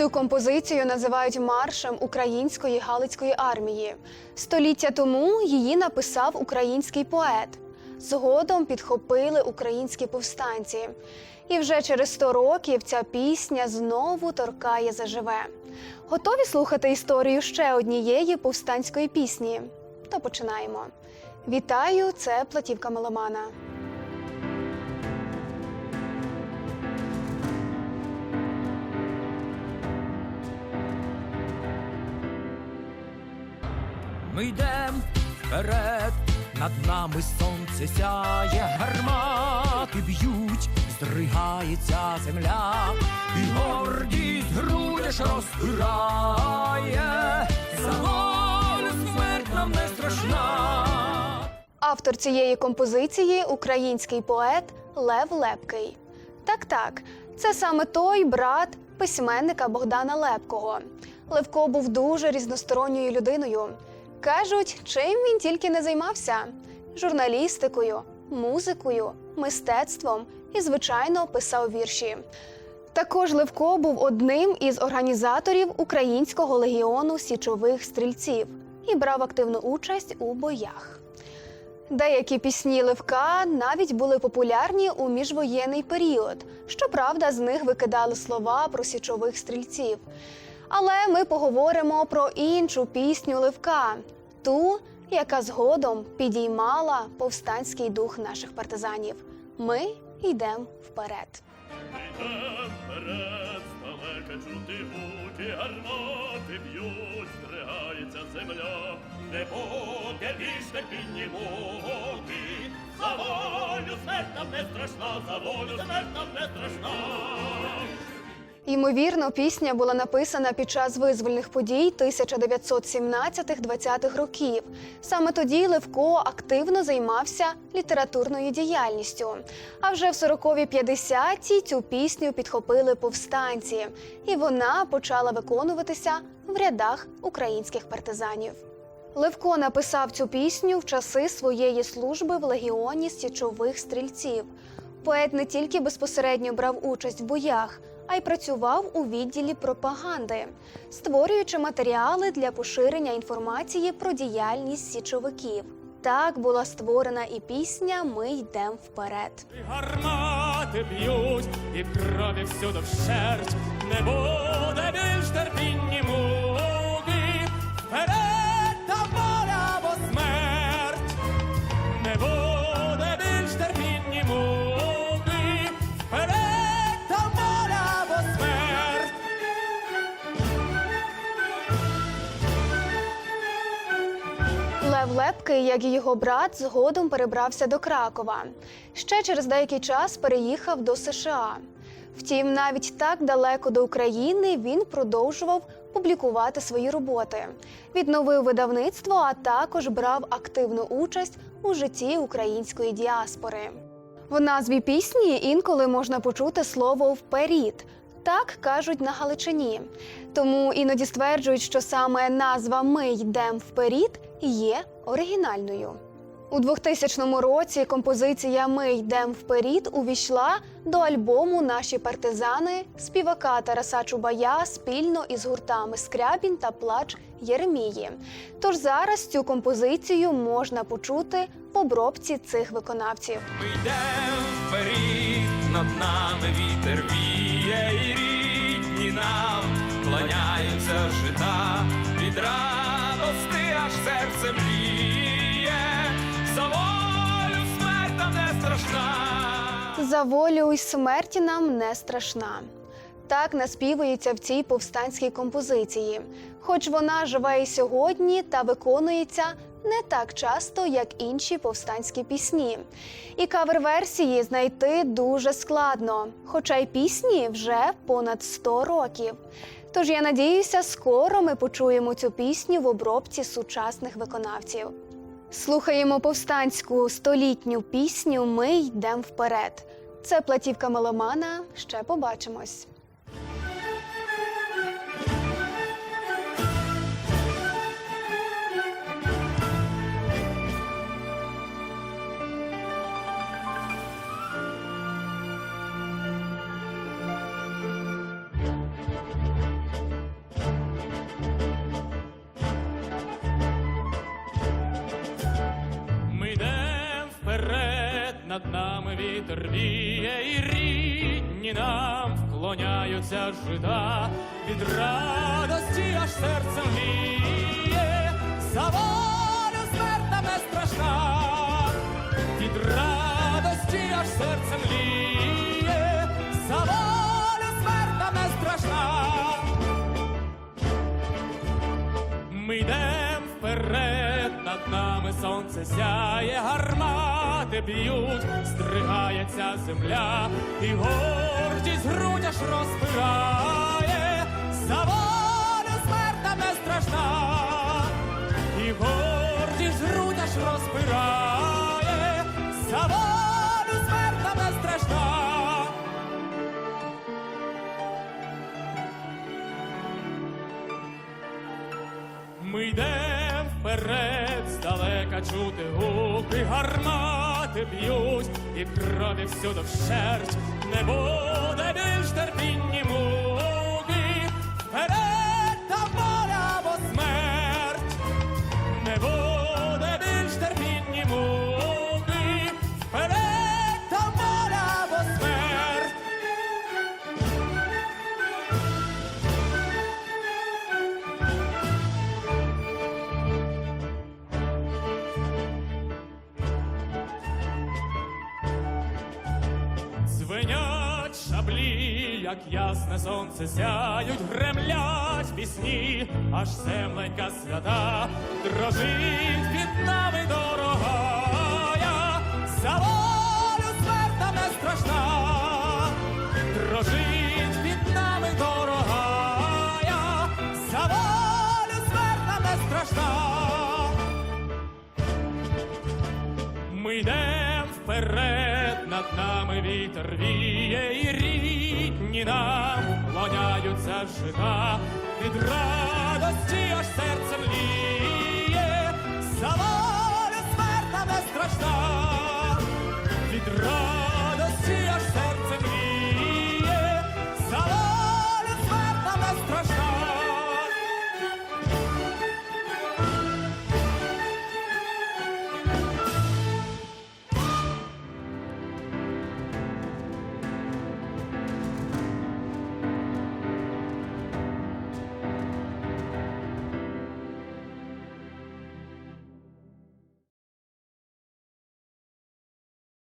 Цю композицію називають маршем української галицької армії. Століття тому її написав український поет. Згодом підхопили українські повстанці. І вже через 100 років ця пісня знову торкає заживе. Готові слухати історію ще однієї повстанської пісні? То починаємо. Вітаю! Це платівка меломана. Ми йдем вперед, над нами сонце сяє, гармати б'ють, здригається земля, і гордість грудиш розпирає, за волю смерть нам не страшна. Автор цієї композиції український поет Лев Лепкий. Так, так, це саме той брат письменника Богдана Лепкого. Левко був дуже різносторонньою людиною. Кажуть, чим він тільки не займався: журналістикою, музикою, мистецтвом і, звичайно, писав вірші. Також Левко був одним із організаторів Українського легіону січових стрільців і брав активну участь у боях. Деякі пісні Левка навіть були популярні у міжвоєнний період. Щоправда, з них викидали слова про січових стрільців. Але ми поговоримо про іншу пісню Левка, ту, яка згодом підіймала повстанський дух наших партизанів. Ми йдемо вперед. Чути гуки, гармати б'ють, стригається земля, не буде більш терпінні муки. За волю смерть нам не страшна, за волю смерть нам не страшна. Ймовірно, пісня була написана під час визвольних подій 1917-20-х років. Саме тоді Левко активно займався літературною діяльністю. А вже в 40-50-ті цю пісню підхопили повстанці, і вона почала виконуватися в рядах українських партизанів. Левко написав цю пісню в часи своєї служби в легіоні січових стрільців. Поет не тільки безпосередньо брав участь в боях, а й працював у відділі пропаганди, створюючи матеріали для поширення інформації про діяльність січовиків. Так була створена і пісня Ми йдемо вперед. Гармати б'ють, і крові всюди вщерть, не буде більш терпінні Лев як і його брат, згодом перебрався до Кракова. Ще через деякий час переїхав до США. Втім, навіть так далеко до України він продовжував публікувати свої роботи, відновив видавництво, а також брав активну участь у житті української діаспори. В назві пісні інколи можна почути слово вперід. Так кажуть на Галичині. Тому іноді стверджують, що саме назва Ми йдем вперід є оригінальною. У 2000 році композиція Ми йдем вперід увійшла до альбому Наші партизани співака Тараса Чубая спільно із гуртами Скрябін та Плач Єремії. Тож зараз цю композицію можна почути в обробці цих виконавців. Ми йдем вперед, над нами вітер віє, і рідні нам кланяються жита, За волю й смерті нам не страшна. Так наспівується в цій повстанській композиції, хоч вона живе і сьогодні та виконується не так часто, як інші повстанські пісні. І кавер-версії знайти дуже складно, хоча й пісні вже понад 100 років. Тож я надіюся, скоро ми почуємо цю пісню в обробці сучасних виконавців. Слухаємо повстанську столітню пісню Ми йдемо вперед. Це платівка меломана. Ще побачимось. Над нами вітер віє, і рідні нам вклоняються жида, від радості аж серце мліє, за волю смерть нам не страшна, від радості аж серце мліє, за волю смерть нам не страшна. Ми йдем вперед, над нами сонце сяє, гармати б'ють, стригається земля, і гордість грудь аж розпирає, за волю смерта не страшна, і гордість грудь аж розпирає, за волю вперед, здалека чути гуки, гармати б'ють, і крові всюди вщерть, не буде більш терпінні Звенять шаблі, як ясне сонце сяють, гремлять пісні, аж земленька свята, дрожить під нами дорогая, за волю смерть нам не страшна, дрожить під нами дорогая, за волю смерть не страшна. Ми йдем вперед, над нами вітер віє, і рідні нам лоняються жита, від радості аж серце мліє, за смерта не страшна,